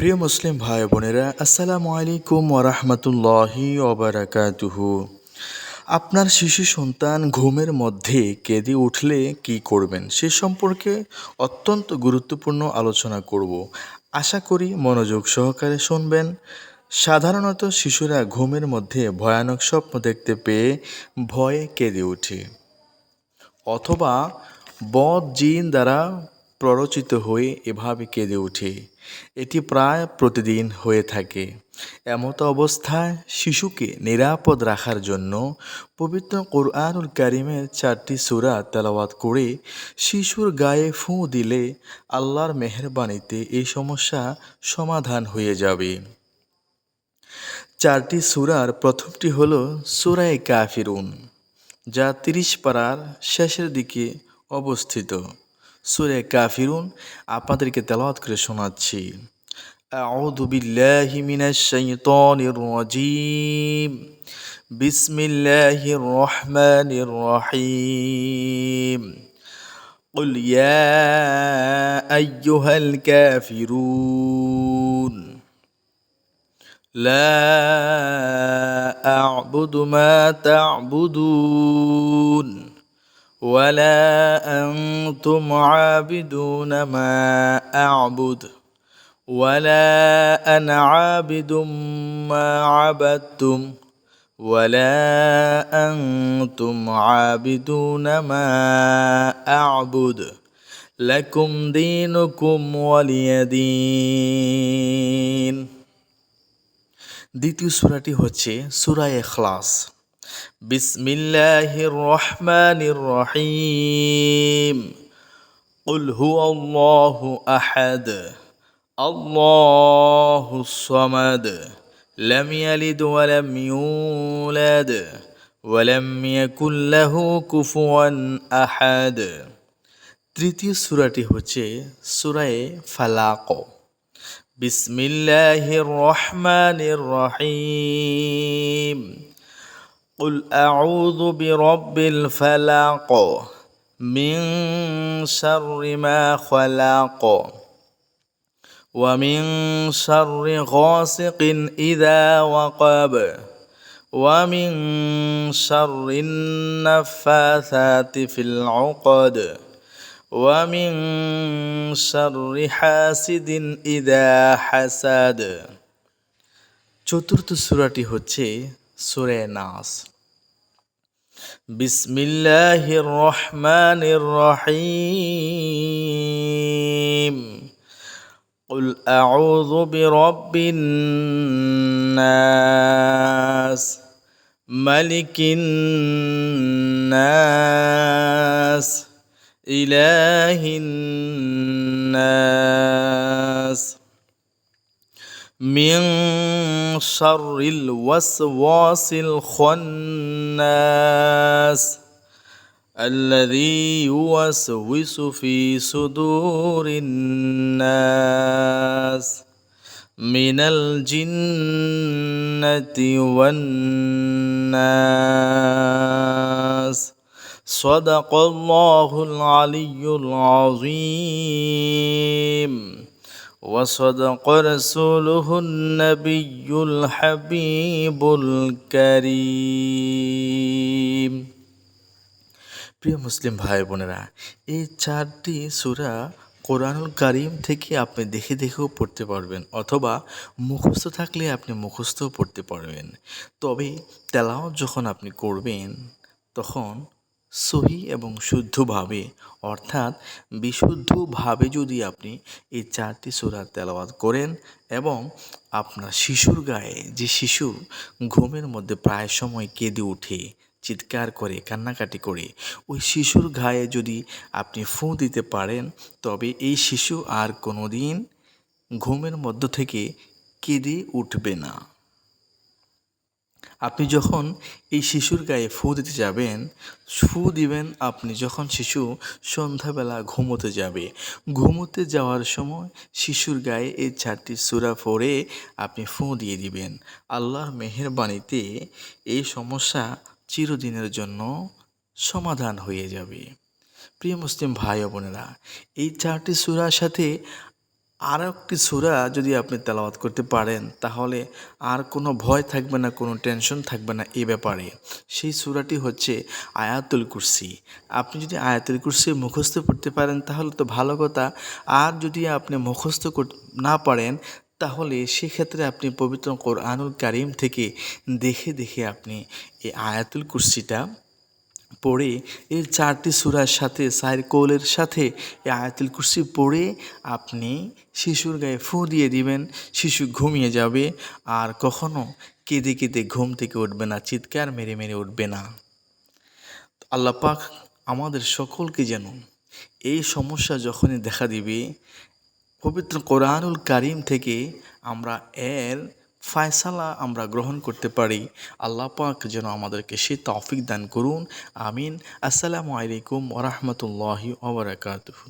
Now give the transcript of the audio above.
প্রিয় মুসলিম ভাই বোনেরা, আসসালামু আলাইকুম ওরহমতুল্লাহি ওবরাকাতুহু আপনার শিশু সন্তান ঘুমের মধ্যে কেঁদে উঠলে কি করবেন সে সম্পর্কে অত্যন্ত গুরুত্বপূর্ণ আলোচনা করব। আশা করি মনোযোগ সহকারে শুনবেন। সাধারণত শিশুরা ঘুমের মধ্যে ভয়ানক স্বপ্ন দেখতে পেয়ে ভয়ে কেঁদে ওঠে। অথবা বদ জিন দ্বারা প্ররোচিত হয়ে এভাবে কেঁদে ওঠে। এটি প্রায় প্রতিদিন হয়ে থাকে। এমতো অবস্থায় শিশুকে নিরাপদ রাখার জন্য পবিত্র কোরআনুল কারিমের চারটি সূরা তেলাওয়াত করে শিশুর গায়ে ফুঁ দিলে আল্লাহর মেহরবানিতে এই সমস্যা সমাধান হয়ে যাবে। চারটি সূরার প্রথমটি হল সূরায়ে কাফিরুন, যা তিরিশ পাড়ার শেষের দিকে অবস্থিত। সুরে কাফিরুন আপনাদেরকে তেলাওয়াত করে শোনাচ্ছি أعوذ بالله من الشيطان الرجيم بسم الله الرحمن الرحيم قل يا أيها الكافرون لا أعبد ما تعبدون ولا أنتم عابدون ما أعبد ولا أنا عابد ما عبدتم ولا أنتم عابدون ما أعبد لكم دينكم ولي دين দ্বিতীয় সূরাটি হচ্ছে সূরা ইখলাস বিসমিল্লাহির রহমানির রহিম قل هو الله أحد الله الصمد لم يلد ولم يولد ولم يكن له كفوا أحد তৃতীয় সূরাটি হচ্ছে সূরায়ে ফালাক বিসমিল্লাহির রহমানির রহিম قل أعوذ برب الفلق من شر ما خلق ومن شر غاسق إذا وقب ومن شر النفاثات في العقد ومن شر حاسد إذا حسد চতুর্থ সূরাটি হচ্ছে সূরা নাস বিসমিল্লাহির রহমানির রহিম قل أعوذ برب الناس ملك الناس إله الناس من شر الوسواس الخناس الذي يوسوس في صدور الناس من الجنة والناس. صدق الله العلي العظيم. وصدق رسوله النبي الحبيب الكريم প্রিয় মুসলিম ভাই বোনেরা এই চারটি সূরা কোরআনুল কারিম থেকে আপনি দেখে দেখেও পড়তে পারবেন অথবা মুখস্থ থাকলে আপনি মুখস্থও পড়তে পারবেন তবে তেলাও যখন আপনি করবেন তখন সহি এবং শুদ্ধভাবে, অর্থাৎ বিশুদ্ধভাবে যদি আপনি এই চারটি সূরা তেলাওয়াত করেন এবং আপনার শিশুর গায়ে, যে শিশু ঘুমের মধ্যে প্রায় সময় কেঁদে ওঠে চিৎকার করে, কান্নাকাটি করে, ওই শিশুর গায়ে যদি আপনি ফুঁ দিতে পারেন, তবে এই শিশু আর কোনো দিন ঘুমের মধ্য থেকে কেঁদে উঠবে না। আপনি যখন এই শিশুর গায়ে ফু দিতে যাবেন, ফু দিবেন আপনি যখন শিশু সন্ধ্যাবেলা ঘুমোতে যাবে। ঘুমোতে যাওয়ার সময় শিশুর গায়ে এই চারটি সুরা পরে আপনি ফু দিয়ে দিবেন। আল্লাহর মেহেরবানিতে এই সমস্যা চিরদিনের জন্য সমাধান হয়ে যাবে। প্রিয় মুসলিম ভাই বোনেরা, এই চারটি সুরার সাথে আরও একটি সূরা যদি আপনি তেলাওয়াত করতে পারেন, তাহলে আর কোনো ভয় থাকবে না, কোনো টেনশন থাকবে না এ ব্যাপারে। সেই সূরাটি হচ্ছে আয়াতুল কুরসি। আপনি যদি আয়াতুল কুরসি মুখস্থ করতে পারেন, তাহলে তো ভালো কথা। আর যদি আপনি মুখস্থ না পারেন, তাহলে সেক্ষেত্রে আপনি পবিত্র কোরআনুল কারিম থেকে দেখে দেখে আপনি এই আয়াতুল কুরসিটা পড়ে এর চারটি সুরার সাথে সাইর কৌলের সাথে এই আয়াতুল কুরসি পড়ে আপনি শিশুর গায়ে ফু দিয়ে দিবেন, শিশু ঘুমিয়ে যাবে আর কখনো কেঁদে কেঁদে ঘুম থেকে উঠবে না, চিৎকার মেরে মেরে উঠবে না। আল্লাহ পাক আমাদের সকলকে যেন এই সমস্যা যখনই দেখা দিবে, পবিত্র কোরআনুল কারিম থেকে আমরা এর ফায়সালা আমরা গ্রহণ করতে পারি। আল্লাহ পাক যেন আমাদেরকে সে তৌফিক দান করুন। আমিন। আসসালামু আলাইকুম ওরহমতুল্লাহি ওবরাকাতুহু